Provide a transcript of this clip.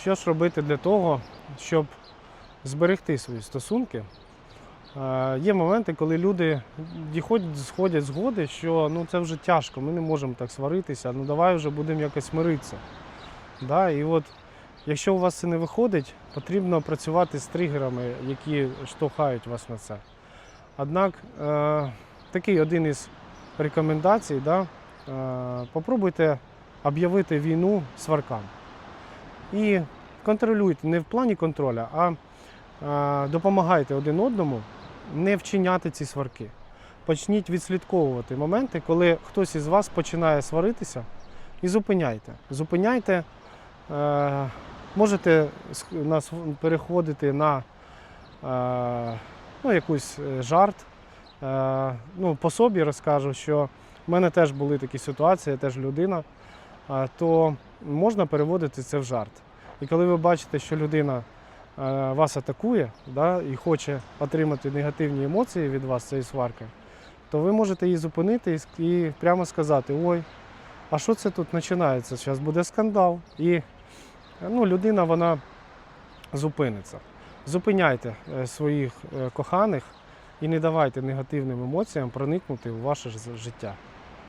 Що ж робити для того, щоб зберегти свої стосунки? Е, Є моменти, коли люди сходять згоди, що ну, це вже тяжко, ми не можемо так сваритися, ну давай вже будемо якось миритися. Да? І от, якщо у вас це не виходить, потрібно працювати з тригерами, які штовхають вас на це. Однак, е, такий один із рекомендацій, да, е, попробуйте об'явити війну сваркам. І контролюйте не в плані контроля, а е, допомагайте один одному не вчиняти ці сварки. Почніть відслідковувати моменти, коли хтось із вас починає сваритися, і зупиняйте. Зупиняйте, е, можете нас переходити на е, ну, якусь е, жарт. Е, ну, по собі розкажу, що в мене теж були такі ситуації, я теж людина, то можна переводити це в жарт. І коли ви бачите, що людина е, вас атакує да, і хоче отримати негативні емоції від вас цієї сварки, то ви можете її зупинити і прямо сказати: ой, а що це тут починається? Зараз буде скандал. І ну, людина вона зупиниться. Зупиняйте е, своїх е, коханих і не давайте негативним емоціям проникнути у ваше життя.